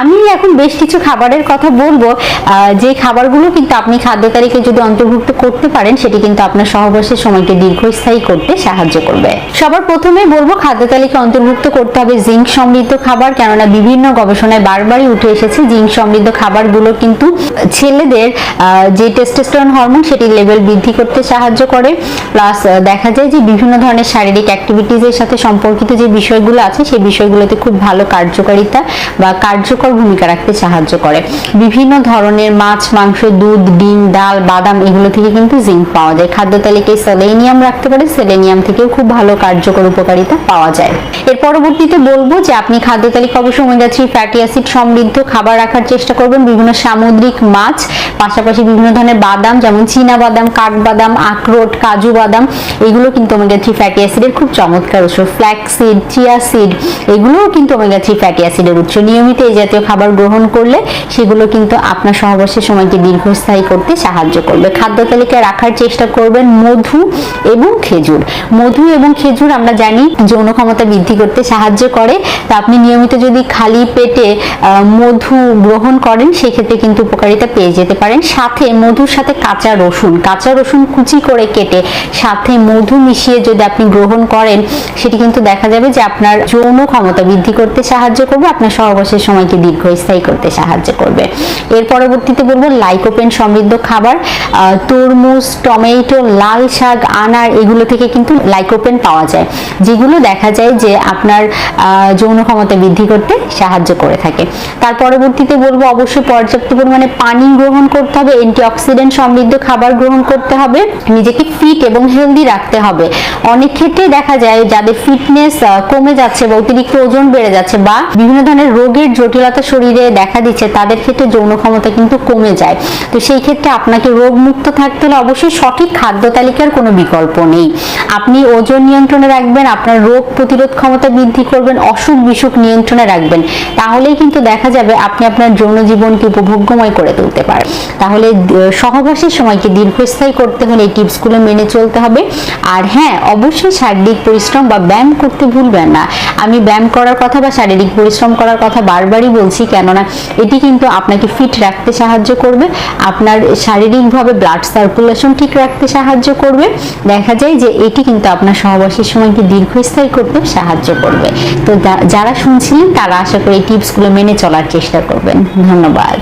আমি এখন বেশ কিছু খাবারের কথা বলব যে খাবারগুলো কিন্তু আপনি খাদ্য তালিকায় যদি অন্তর্ভুক্ত করতে পারেন, সেটি কিন্তু আপনার সহবাসের সময়কে দীর্ঘস্থায়ী করতে সাহায্য করবে। সবার প্রথমে বলব, খাদ্য তালিকায় অন্তর্ভুক্ত করতে হবে জিঙ্ক সমৃদ্ধ খাবার, কেননা বিভিন্ন গবেষণায় বারবারই উঠে এসেছে জিঙ্ক সমৃদ্ধ খাবারগুলো কিন্তু ছেলেদের যে টেস্টোস্টেরন হরমোন সেটির লেভেল বৃদ্ধি করতে সাহায্য করে। প্লাস দেখা যায় যে বিভিন্ন ধরনের শারীরিক অ্যাক্টিভিটিজের সাথে সম্পর্কিত যে বিষয়গুলো আছে, সেই বিষয়গুলোতে খুব ভালো কার্যকারিতা বা কার্যকর ভূমিকা রাখতে সাহায্য করে। বিভিন্ন ধরনের মাছ, মাংস, দুধ, ডিম, ডাল, বাদাম এগুলো থেকে কিন্তু জিঙ্ক পাওয়া যায়। খাদ্য তালিকায় সেলেনিয়াম রাখতে পারে, সেলেনিয়াম থেকেও খুব ভালো কার্যকর উপকারিতা পাওয়া যায়। এর পরবর্তীতে বলব যে আপনি খাদ্য তালিকা অবশ্যই ওমেগা থ্রি ফ্যাটি অ্যাসিড সমৃদ্ধ খাবার রাখার চেষ্টা করবেন, বিভিন্ন সামুদ্রিক মাছ, পাশাপাশি বিভিন্ন ধরনের বাদাম যেমন চীনা বাদাম কাঠবাদাম, আখরোট, কাজু বাদাম, এগুলো কিন্তু ওমেগা থ্রি ফ্যাটি অ্যাসিডের খুব চমৎকার উৎস। ফ্ল্যাক্স সিড চিয়া সিড এগুলোও কিন্তু ওমেগা থ্রি ফ্যাটি অ্যাসিডের উৎস। নিয়মিত এই জাতীয় খাবার গ্রহণ করলে সেগুলো কিন্তু আপনার সহবাসের সময়কে দীর্ঘস্থায়ী করতে সাহায্য করবে। খাদ্য তালিকায় রাখার চেষ্টা করবেন মধু এবং খেজুর। মধু এবং খেজুর আমরা জানি যৌন ক্ষমতা বৃদ্ধি করতে সাহায্য করে। তা আপনি নিয়মিত যদি খালি পেটে মধু গ্রহণ করেন, সেক্ষেত্রে কিন্তু উপকারিতা পেয়ে যেতে পারেন। সাথে মধুর সাথে কাঁচা রসুন। কাঁচা রসুন কুচি করে কেটে সাথে মধু মিশিয়ে যদি আপনি গ্রহণ করেন, সেটি কিন্তু দেখা যাবে যে আপনার যৌন ক্ষমতা বৃদ্ধি করতে সাহায্য করবে। আপনার সহবাসের সময়কে দীর্ঘস্থায়ী করতে সাহায্য করবে। এর পরবর্তীতে বলব লাইকোপেন সমৃদ্ধ খাবার তরমুজ, টমেটো, লাল শাক, আনার, এগুলো থেকে কিন্তু লাইকোপেন পাওয়া যায়, যেগুলো দেখা যায় যে আপনার যৌন ক্ষমতা বৃদ্ধি করতে সাহায্য করে থাকে। তার পরবর্তীতে বলব অবশ্যই পর্যাপ্ত পরিমাণে পানি গ্রহণ করতে হবে অ্যান্টিঅক্সিডেন্ট সমৃদ্ধ খাবার গ্রহণ করতে হবে, নিজেকে ফিট এবং হেলদি রাখতে হবে। অনেক ক্ষেত্রে দেখা যায় যাদের ফিটনেস কমে যাচ্ছে বা অতিরিক্ত ওজন বেড়ে যাচ্ছে বা বিভিন্ন ধরনের রোগের জটিলতা শরীরে দেখা দিচ্ছে, তাদের ক্ষেত্রে যৌন ক্ষমতা কিন্তু কমে যায়। তো সেই ক্ষেত্রে আপনাকে রোগ মুক্ত থাকতে হলে অবশ্যই সঠিক খাদ্য তালিকার কোনো বিকল্প নেই। আপনি ওজন নিয়ন্ত্রণে রাখবেন, আপনার রোগ প্রতিরোধ ক্ষমতা বৃদ্ধি করবেন, অসুখ বিসুখ নিয়ন্ত্রণে রাখবেন। তাহলেই কিন্তু দেখা যাবে আপনি আপনার যৌন জীবনকে উপভোগ্যময় করে তুলতে পারেন। তাহলে সহবাসের সময়কে দীর্ঘস্থায়ী করতে হলে এই টিপসগুলো মেনে চলতে হবে। আর হ্যাঁ অবশ্যই শারীরিক পরিশ্রম বা ব্যায়াম করতে ভুলবেন না। আমি ব্যায়াম করার কথা বা শারীরিক পরিশ্রম করার কথা বারবারই বলছি কেননা এটি কিন্তু আপনাকে ফিট রাখতে সাহায্য করবে। আপনার শারীরিকভাবে ব্লাড সার্কুলেশন ঠিক রাখতে সাহায্য করবে। দেখা যায় যে এটি কিন্তু আপনার সহবাসের সময়কে দীর্ঘস্থায়ী করতে সাহায্য করবে। তো যারা শুনছিলেন, তারা আশা করি এই টিপসগুলো মেনে চলার চেষ্টা করবেন। ধন্যবাদ।